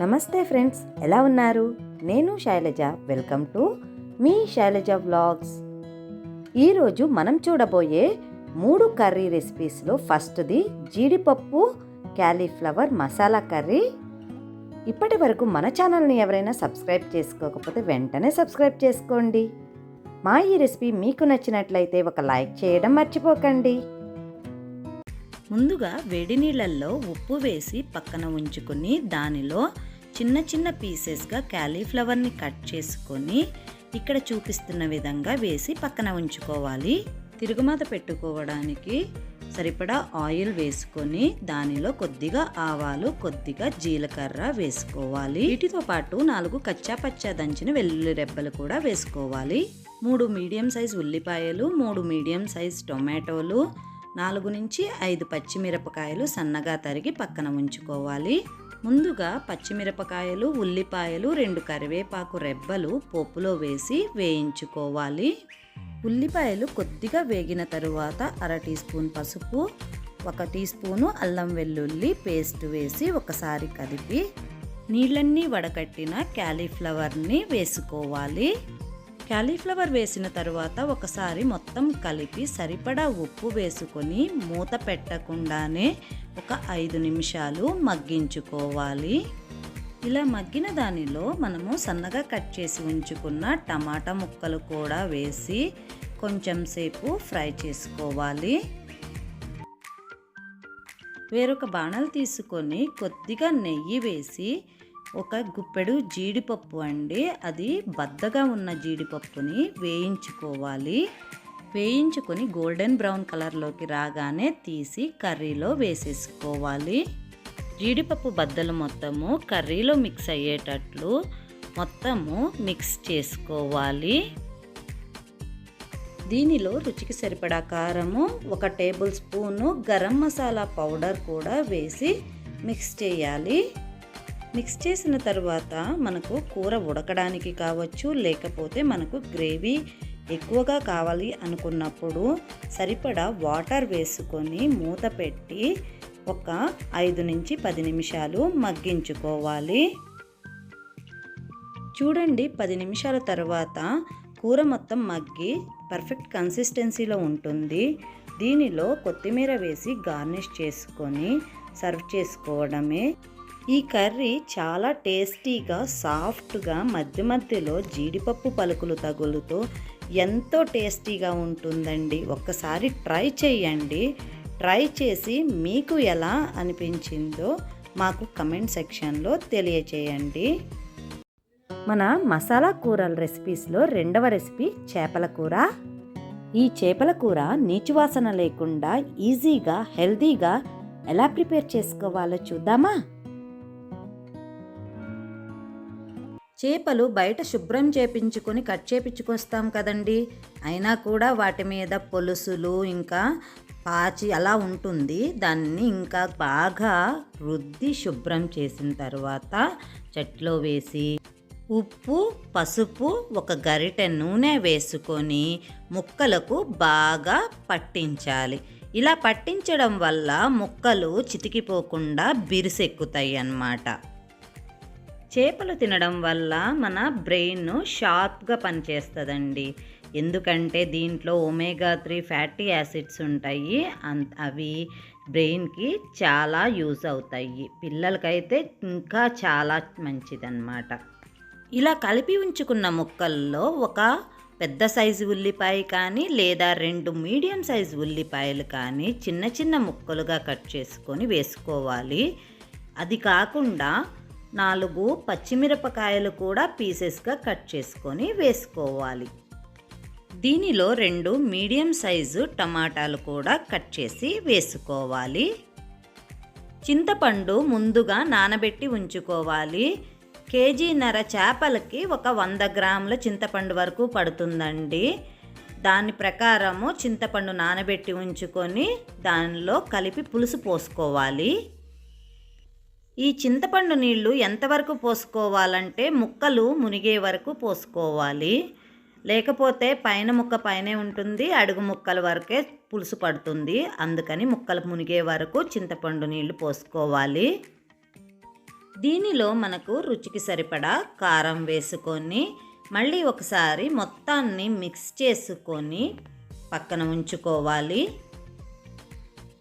నమస్తే ఫ్రెండ్స్ ఎలా ఉన్నారు? నేను శైలజ వెల్కమ్ టు మీ శైలజ వ్లాగ్స్. ఈరోజు మనం చూడబోయే మూడు కర్రీ రెసిపీస్లో ఫస్ట్ది జీడిపప్పు క్యాలీఫ్లవర్ మసాలా కర్రీ. ఇప్పటి వరకు మన ఛానల్ని ఎవరైనా సబ్స్క్రైబ్ చేసుకోకపోతే వెంటనే సబ్స్క్రైబ్ చేసుకోండి. మా ఈ రెసిపీ మీకు నచ్చినట్లయితే ఒక లైక్ చేయడం మర్చిపోకండి. ముందుగా వేడి నీళ్ళల్లో ఉప్పు వేసి పక్కన ఉంచుకొని దానిలో చిన్న చిన్న పీసెస్గా క్యాలీఫ్లవర్ని కట్ చేసుకొని ఇక్కడ చూపిస్తున్న విధంగా వేసి పక్కన ఉంచుకోవాలి. తిరుగుమాత పెట్టుకోవడానికి సరిపడా ఆయిల్ వేసుకొని దానిలో కొద్దిగా ఆవాలు కొద్దిగా జీలకర్ర వేసుకోవాలి. వీటితో పాటు నాలుగు కచ్చా పచ్చా దంచిన వెల్లుల్లి రెబ్బలు కూడా వేసుకోవాలి. మూడు మీడియం సైజ్ ఉల్లిపాయలు మూడు మీడియం సైజ్ టొమాటోలు నాలుగు నుంచి ఐదు పచ్చిమిరపకాయలు సన్నగా తరిగి పక్కన ఉంచుకోవాలి. ముందుగా పచ్చిమిరపకాయలు ఉల్లిపాయలు రెండు కరివేపాకు రెబ్బలు పోపులో వేసి వేయించుకోవాలి. ఉల్లిపాయలు కొద్దిగా వేగిన తరువాత అర టీ స్పూన్ పసుపు ఒక టీ స్పూను అల్లం వెల్లుల్లి పేస్ట్ వేసి ఒకసారి కదిపి నీళ్ళన్నీ వడకట్టిన క్యాలీఫ్లవర్ని వేసుకోవాలి. క్యాలీఫ్లవర్ వేసిన తరువాత ఒకసారి మొత్తం కలిపి సరిపడా ఉప్పు వేసుకొని మూత పెట్టకుండానే ఒక ఐదు నిమిషాలు మగ్గించుకోవాలి. ఇలా మగ్గిన దానిలో మనము సన్నగా కట్ చేసి ఉంచుకున్న టమాటా ముక్కలు కూడా వేసి కొంచెం సేపు ఫ్రై చేసుకోవాలి. వేరొక బాణలు తీసుకొని కొద్దిగా నెయ్యి వేసి ఒక గుప్పెడు జీడిపప్పు అండి. అది బద్దగా ఉన్న జీడిపప్పుని వేయించుకోవాలి. వేయించుకొని గోల్డెన్ బ్రౌన్ కలర్లోకి రాగానే తీసి కర్రీలో వేసేసుకోవాలి. జీడిపప్పు బద్దలు మొత్తము కర్రీలో మిక్స్ అయ్యేటట్లు మొత్తము మిక్స్ చేసుకోవాలి. దీనిలో రుచికి సరిపడా కారము ఒక tablespoon garam masala powder కూడా వేసి మిక్స్ చేయాలి. మిక్స్ చేసిన తర్వాత మనకు కూర ఉడకడానికి కావచ్చు లేకపోతే మనకు గ్రేవీ ఎక్కువగా కావాలి అనుకున్నప్పుడు సరిపడా వాటర్ వేసుకొని మూత పెట్టి ఒక ఐదు నుంచి పది నిమిషాలు మగ్గించుకోవాలి. చూడండి పది నిమిషాల తర్వాత కూర మొత్తం మగ్గి పర్ఫెక్ట్ కన్సిస్టెన్సీలో ఉంటుంది. దీనిలో కొత్తిమీర వేసి గార్నిష్ చేసుకొని సర్వ్ చేసుకోవడమే ఈ కర్రీ చాలా టేస్టీగా సాఫ్ట్గా మధ్య మధ్యలో జీడిపప్పు పలుకులు తగులుతూ ఎంతో టేస్టీగా ఉంటుందండి. ఒక్కసారి ట్రై చేయండి ట్రై చేసి మీకు ఎలా అనిపించిందో మాకు కమెంట్ సెక్షన్లో తెలియచేయండి. మన మసాలా కూరల రెసిపీస్లో రెండవ రెసిపీ చేపల కూర. ఈ చేపల కూర నీచువాసన లేకుండా ఈజీగా హెల్తీగా ఎలా ప్రిపేర్ చేసుకోవాలో చూద్దామా? చేపలు బయట శుభ్రం చేపించుకొని కట్ చేపించుకొస్తాం కదండి. అయినా కూడా వాటి మీద పొలుసులు ఇంకా పాచి అలా ఉంటుంది. దాన్ని ఇంకా బాగా రుద్ది శుభ్రం చేసిన తర్వాత చెట్లో వేసి ఉప్పు పసుపు ఒక గరిటె నూనె వేసుకొని ముక్కలకు బాగా పట్టించాలి. ఇలా పట్టించడం వల్ల ముక్కలు చితికిపోకుండా బిరుసెక్కుతాయి అన్నమాట. చేపలు తినడం వల్ల మన బ్రెయిన్ షార్ప్గా పనిచేస్తుందండి. ఎందుకంటే దీంట్లో ఒమేగా త్రీ ఫ్యాటీ యాసిడ్స్ ఉంటాయి. అవి బ్రెయిన్కి చాలా యూజ్ అవుతాయి. పిల్లలకైతే ఇంకా చాలా మంచిదన్నమాట. ఇలా కలిపి ఉంచుకున్న ముక్కల్లో ఒక పెద్ద సైజు ఉల్లిపాయ కానీ లేదా రెండు మీడియం సైజు ఉల్లిపాయలు కానీ చిన్న చిన్న ముక్కలుగా కట్ చేసుకొని వేసుకోవాలి. అది కాకుండా నాలుగు పచ్చిమిరపకాయలు కూడా పీసెస్గా కట్ చేసుకొని వేసుకోవాలి. దీనిలో రెండు మీడియం సైజు టమాటాలు కూడా కట్ చేసి వేసుకోవాలి. చింతపండు ముందుగా నానబెట్టి ఉంచుకోవాలి. కేజీన్నర చేపలకి ఒక వంద గ్రాముల చింతపండు వరకు పడుతుందండి. దాని ప్రకారము చింతపండు నానబెట్టి ఉంచుకొని దానిలో కలిపి పులుసు పోసుకోవాలి. ఈ చింతపండు నీళ్ళు ఎంతవరకు పోసుకోవాలంటే ముక్కలు మునిగే వరకు పోసుకోవాలి. లేకపోతే పైన ముక్క పైనే ఉంటుంది అడుగు ముక్కల వరకే పులుసు పడుతుంది. అందుకని ముక్కలు మునిగే వరకు చింతపండు నీళ్ళు పోసుకోవాలి. దీనిలో మనకు రుచికి సరిపడా కారం వేసుకొని మళ్ళీ ఒకసారి మొత్తాన్ని మిక్స్ చేసుకొని పక్కన ఉంచుకోవాలి.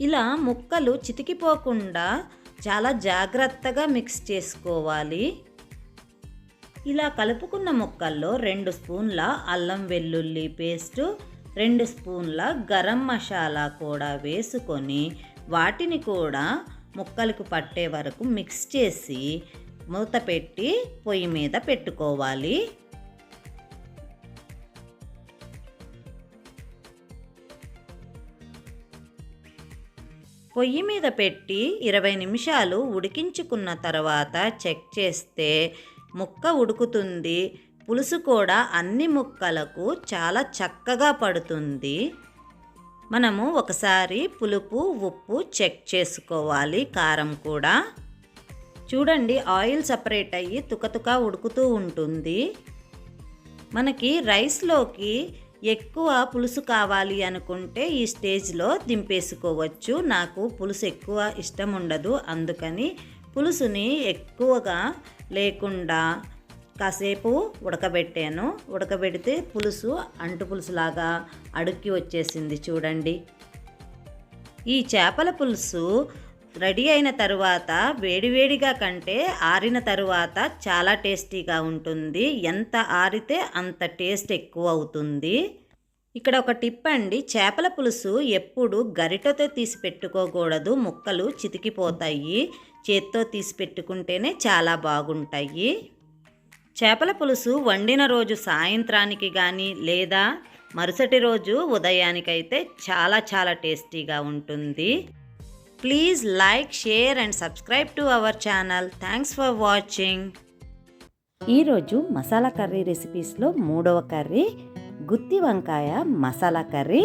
ఇలా ముక్కలు చితికిపోకుండా చాలా జాగ్రత్తగా మిక్స్ చేసుకోవాలి. ఇలా కలుపుకున్న ముక్కల్లో రెండు స్పూన్ల అల్లం వెల్లుల్లి పేస్టు రెండు స్పూన్ల గరం మసాలా కూడా వేసుకొని వాటిని కూడా ముక్కలకు పట్టే వరకు మిక్స్ చేసి మూత పెట్టి పొయ్యి మీద పెట్టుకోవాలి. పొయ్యి మీద పెట్టి ఇరవై నిమిషాలు ఉడికించుకున్న తర్వాత చెక్ చేస్తే ముక్క ఉడుకుతుంది. పులుసు కూడా అన్ని ముక్కలకు చాలా చక్కగా పడుతుంది. మనము ఒకసారి పులుపు ఉప్పు చెక్ చేసుకోవాలి. కారం కూడా. చూడండి ఆయిల్ సపరేట్ అయ్యి తుకతుక ఉడుకుతూ ఉంటుంది. మనకి రైస్లోకి ఎక్కువ పులుసు కావాలి అనుకుంటే ఈ స్టేజ్లో దింపేసుకోవచ్చు. నాకు పులుసు ఎక్కువ ఇష్టం ఉండదు. అందుకని పులుసుని ఎక్కువగా లేకుండా కాసేపు ఉడకబెట్టాను. ఉడకబెడితే పులుసు అంటు పులుసులాగా అడుక్కి వచ్చేసింది చూడండి. ఈ చేపల పులుసు రెడీ అయిన తరువాత వేడివేడిగా కంటే ఆరిన తరువాత చాలా టేస్టీగా ఉంటుంది. ఎంత ఆరితే అంత టేస్ట్ ఎక్కువ అవుతుంది. ఇక్కడ ఒక టిప్ అండి. చేపల పులుసు ఎప్పుడు గరిటతో తీసి పెట్టుకోకూడదు. ముక్కలు చితికిపోతాయి. చేత్తో తీసి పెట్టుకుంటేనే చాలా బాగుంటాయి. చేపల పులుసు వండిన రోజు సాయంత్రానికి కానీ లేదా మరుసటి రోజు ఉదయానికైతే చాలా చాలా టేస్టీగా ఉంటుంది. Please like share and subscribe to our channel thanks for watching ఈరోజు మసాలా కర్రీ రెసిపీస్లో మూడవ కర్రీ గుత్తి వంకాయ మసాలా కర్రీ.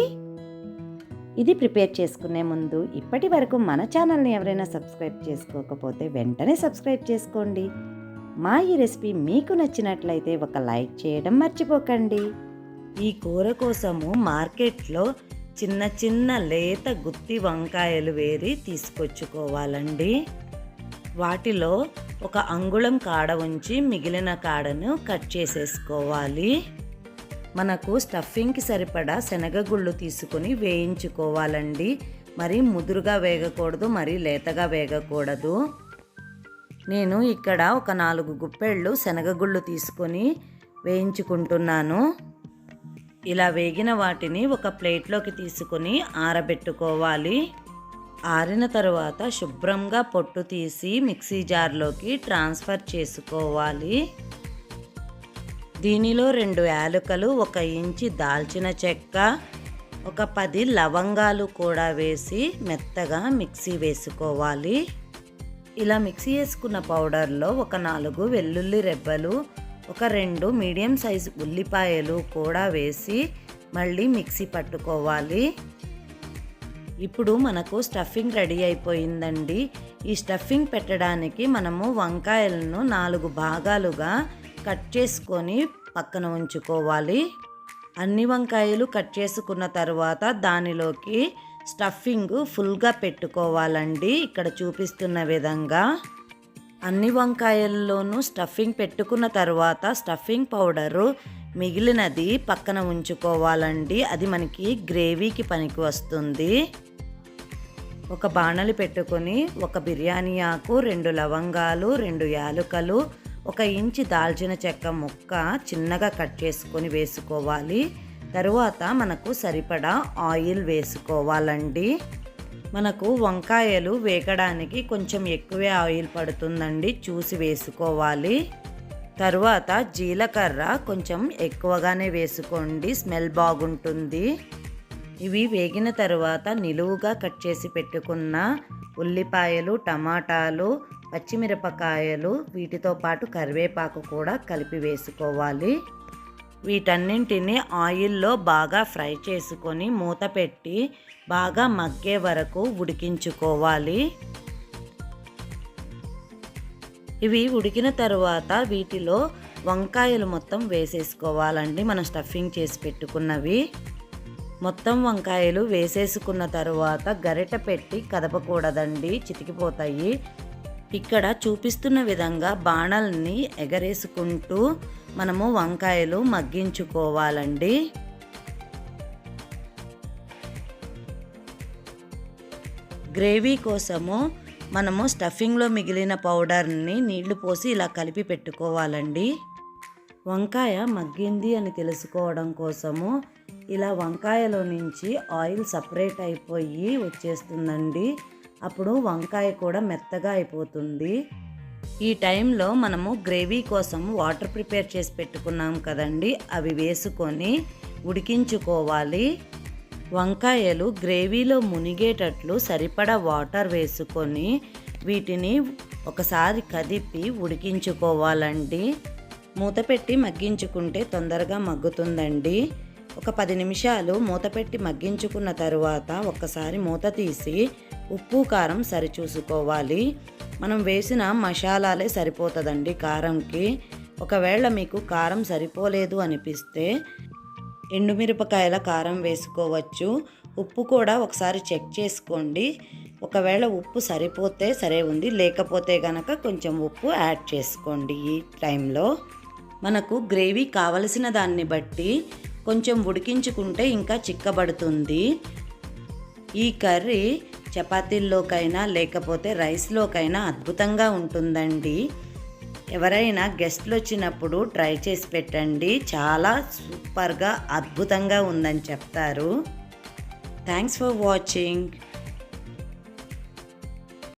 ఇది ప్రిపేర్ చేసుకునే ముందు ఇప్పటి వరకు మన ఛానల్ని ఎవరైనా సబ్స్క్రైబ్ చేసుకోకపోతే వెంటనే సబ్స్క్రైబ్ చేసుకోండి. మా ఈ రెసిపీ మీకు నచ్చినట్లయితే ఒక లైక్ చేయడం మర్చిపోకండి. ఈ కూర కోసము మార్కెట్లో చిన్న చిన్న లేత గుత్తి వంకాయలు వేరి తీసుకొచ్చుకోవాలండి. వాటిలో ఒక అంగుళం కాడ ఉంచి మిగిలిన కాడను కట్ చేసేసుకోవాలి. మనకు స్టఫింగ్కి సరిపడా శనగగుళ్ళు తీసుకొని వేయించుకోవాలండి. మరి ముదురుగా వేగకూడదు మరి లేతగా వేగకూడదు. నేను ఇక్కడ ఒక నాలుగు గుప్పెళ్ళు శనగగుళ్ళు తీసుకొని వేయించుకుంటున్నాను. ఇలా వేగిన వాటిని ఒక ప్లేట్లోకి తీసుకొని ఆరబెట్టుకోవాలి. ఆరిన తర్వాత శుభ్రంగా పొట్టు తీసి మిక్సీ జార్లోకి ట్రాన్స్ఫర్ చేసుకోవాలి. దీనిలో రెండు యాలుకలు ఒక ఇంచి దాల్చిన చెక్క ఒక పది లవంగాలు కూడా వేసి మెత్తగా మిక్సీ వేసుకోవాలి. ఇలా మిక్సీ వేసుకున్న పౌడర్లో ఒక నాలుగు వెల్లుల్లి రెబ్బలు ఒక రెండు మీడియం సైజు ఉల్లిపాయలు కూడా వేసి మళ్ళీ మిక్సీ పట్టుకోవాలి. ఇప్పుడు మనకు స్టఫింగ్ రెడీ అయిపోయిందండి. ఈ స్టఫింగ్ పెట్టడానికి మనము వంకాయలను నాలుగు భాగాలుగా కట్ చేసుకొని పక్కన ఉంచుకోవాలి. అన్ని వంకాయలు కట్ చేసుకున్న తర్వాత దానిలోకి స్టఫింగ్ ఫుల్గా పెట్టుకోవాలండి. ఇక్కడ చూపిస్తున్న విధంగా. అన్ని వంకాయల్లోనూ స్టఫింగ్ పెట్టుకున్న తర్వాత స్టఫింగ్ పౌడరు మిగిలినది పక్కన ఉంచుకోవాలండి. అది మనకి గ్రేవీకి పనికి వస్తుంది. ఒక బాణలి పెట్టుకొని ఒక బిర్యానీ ఆకు రెండు లవంగాలు రెండు యాలుకలు ఒక ఇంచి దాల్చిన చెక్క ముక్క చిన్నగా కట్ చేసుకొని వేసుకోవాలి. తరువాత మనకు సరిపడా ఆయిల్ వేసుకోవాలండి. మనకు వంకాయలు వేగడానికి కొంచెం ఎక్కువే ఆయిల్ పడుతుందండి. చూసి వేసుకోవాలి. తరువాత జీలకర్ర కొంచెం ఎక్కువగానే వేసుకోండి. స్మెల్ బాగుంటుంది. ఇవి వేగిన తరువాత నిలువుగా కట్ చేసి పెట్టుకున్న ఉల్లిపాయలు టమాటాలు పచ్చిమిరపకాయలు వీటితో పాటు కరివేపాకు కూడా కలిపి వేసుకోవాలి. వీటన్నింటిని ఆయిల్లో బాగా ఫ్రై చేసుకొని మూత పెట్టి బాగా మగ్గే వరకు ఉడికించుకోవాలి. ఇవి ఉడికిన తర్వాత వీటిలో వంకాయలు మొత్తం వేసేసుకోవాలండి. మనం స్టఫింగ్ చేసి పెట్టుకున్నవి. మొత్తం వంకాయలు వేసేసుకున్న తర్వాత గరిట పెట్టి కదపకూడదండి. చితికిపోతాయి. ఇక్కడ చూపిస్తున్న విధంగా బాణల్ని ఎగరేసుకుంటూ మనము వంకాయలు మగ్గించుకోవాలండి. గ్రేవీ కోసము మనము స్టఫింగ్లో మిగిలిన పౌడర్ని నీళ్ళు పోసి ఇలా కలిపి పెట్టుకోవాలండి. వంకాయ మగ్గింది అని తెలుసుకోవడం కోసము ఇలా వంకాయలో నుంచి ఆయిల్ సపరేట్ అయిపోయి వచ్చేస్తుందండి. అప్పుడు వంకాయ కూడా మెత్తగా అయిపోతుంది. ఈ టైంలో మనము గ్రేవీ కోసం వాటర్ ప్రిపేర్ చేసి పెట్టుకున్నాం కదండి. అవి వేసుకొని ఉడికించుకోవాలి. వంకాయలు గ్రేవీలో మునిగేటట్లు సరిపడా వాటర్ వేసుకొని వీటిని ఒకసారి కదిపి ఉడికించుకోవాలండి. మూత పెట్టి మగ్గించుకుంటే తొందరగా మగ్గుతుందండి. ఒక పది నిమిషాలు మూత పెట్టి మగ్గించుకున్న తరువాత ఒక్కసారి మూత తీసి ఉప్పు కారం సరిచూసుకోవాలి. మనం వేసిన మసాలాలే సరిపోతుందండి కారంకి. ఒకవేళ మీకు కారం సరిపోలేదు అనిపిస్తే ఎండుమిరపకాయల కారం వేసుకోవచ్చు. ఉప్పు కూడా ఒకసారి చెక్ చేసుకోండి. ఒకవేళ ఉప్పు సరిపోతే సరే ఉంది లేకపోతే గనక కొంచెం ఉప్పు యాడ్ చేసుకోండి ఈ టైంలో. మనకు గ్రేవీ కావలసిన దాన్ని బట్టి కొంచెం ఉడికించుకుంటే ఇంకా చిక్కబడుతుంది. ఈ కర్రీ చపాతీల్లోకైనా లేకపోతే రైస్లోకైనా అద్భుతంగా ఉంటుందండి. ఎవరైనా గెస్ట్లు వచ్చినప్పుడు ట్రై చేసి పెట్టండి. చాలా సూపర్గా అద్భుతంగా ఉందని చెప్తారు. Thanks for watching.